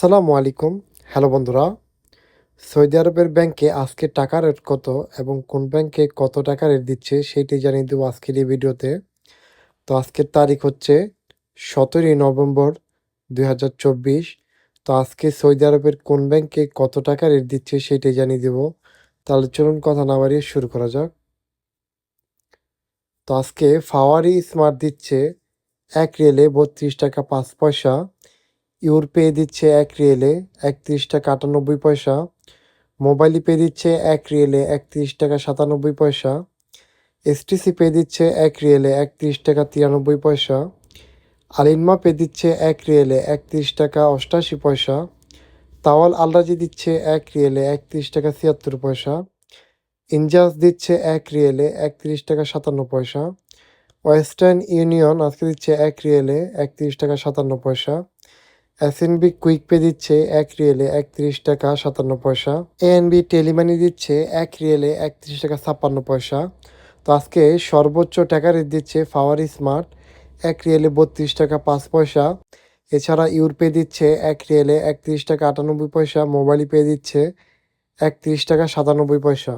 আসসালামু আলাইকুম। হ্যালো বন্ধুরা, সৌদি আরবের ব্যাংকে আজকে টাকা রেট কত এবং কোন ব্যাংকে কত টাকা রেট দিচ্ছে সেইটি জানিয়ে দেবো আজকের এই ভিডিওতে। তো আজকের তারিখ হচ্ছে সতেরোই নভেম্বর দুই হাজার চব্বিশ। তো আজকে সৌদি আরবের কোন ব্যাংকে কত টাকা রেট দিচ্ছে সেইটাই জানিয়ে দেবো। তাহলে চলুন কথা না বাড়িয়ে শুরু করা যাক। তো আজকে ফাওয়ারি স্মার্ট দিচ্ছে এক রেলে বত্রিশ টাকা পাঁচ পয়সা। ইউরপে দিচ্ছে এক রিয়েলে একত্রিশ টাকা আটানব্বই পয়সা, মোবাইল পে দিচ্ছে এক রিয়েলে একত্রিশ টাকা সাতানব্বই পয়সা এসটিসি পে দিচ্ছে এক রিয়েলে একত্রিশ টাকা তিরানব্বই পয়সা, আলিনমা পে দিচ্ছে এক রিয়েলে একত্রিশ টাকা অষ্টাশি পয়সা, তাওয়াল আলরাজি দিচ্ছে এক রিয়েলে একত্রিশ টাকা ছিয়াত্তর পয়সা, ইনজাস দিচ্ছে এক রিয়েলে একত্রিশ টাকা সাতান্ন পয়সা, ওয়েস্টার্ন ইউনিয়ন আজকে দিচ্ছে এক রিয়েলে একত্রিশ টাকা সাতান্ন পয়সা এসএনবি কুইক পে দিচ্ছে এক রিয়েলে একত্রিশ টাকা সাতান্ন পয়সা। এএনবি টেলিমানি দিচ্ছে এক রিয়েলে একত্রিশ টাকা ছাপ্পান্ন পয়সা। তো আজকে সর্বোচ্চ টাকা রেট দিচ্ছে ফাওয়ারি স্মার্ট এক রিয়েলে বত্রিশ টাকা পাঁচ পয়সা। এছাড়া ইউরপে দিচ্ছে এক রিয়েলে একত্রিশ টাকা আটানব্বই পয়সা মোবাইল পে দিচ্ছে একত্রিশ টাকা সাতানব্বই পয়সা।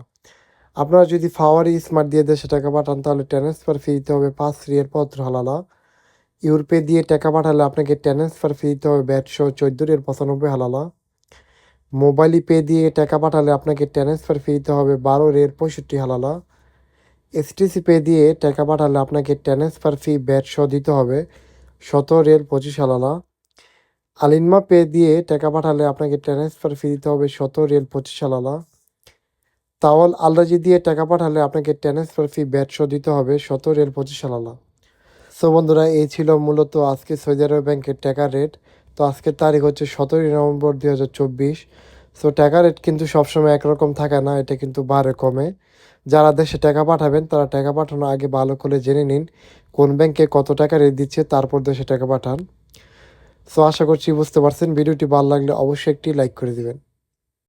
আপনারা যদি ফাওয়ারি স্মার্ট দিয়ে দেশে টাকা পাঠান, তাহলে ট্রান্সফার ফি দিতে হবে পাঁচ রিয়ের পত্র হালালা। ইউরপে দিয়ে টাকা পাঠালে আপনাকে ট্রান্সফার ফি দিতে হবে ব্যাটশো চোদ্দ পঁচানব্বই হালালা মোবাইল পে দিয়ে টাকা পাঠালে আপনাকে ট্রান্সফার ফি দিতে হবে বারো রের পঁয়ষট্টি হালালা এসটিসি পে দিয়ে টাকা পাঠালে আপনাকে ট্রান্সফার ফি ব্যাটশো দিতে হবে সতেরো রের পঁচিশ হালালা আলিনমা পে দিয়ে টাকা পাঠালে আপনাকে ট্রান্সফার ফি দিতে হবে সতেরো রেল পঁচিশ হালালা তাওয়াল আলরাজি দিয়ে টাকা পাঠালে আপনাকে ট্রান্সফার ফি ব্যাটশো দিতে হবে সতেরো রেল পঁচিশ হালালা সো বন্ধুরা, এই ছিল মূলত আজকে সৌদি আরব ব্যাংকের টাকার রেট তো আজকের তারিখ হচ্ছে সতেরোই নভেম্বর দুই হাজার চব্বিশ। সো টাকা রেট কিন্তু সবসময় একরকম থাকে না, এটা কিন্তু বারে কমে। যারা দেশে টাকা পাঠাবেন, তারা টাকা পাঠানোর আগে ভালো করে জেনে নিন কোন ব্যাংকে কত টাকা রেট দিচ্ছে, তারপর দেশে টাকা পাঠান। সো আশা করছি বুঝতে পারছেন, ভিডিওটি ভালো লাগলে অবশ্যই একটি লাইক করে দিবেন।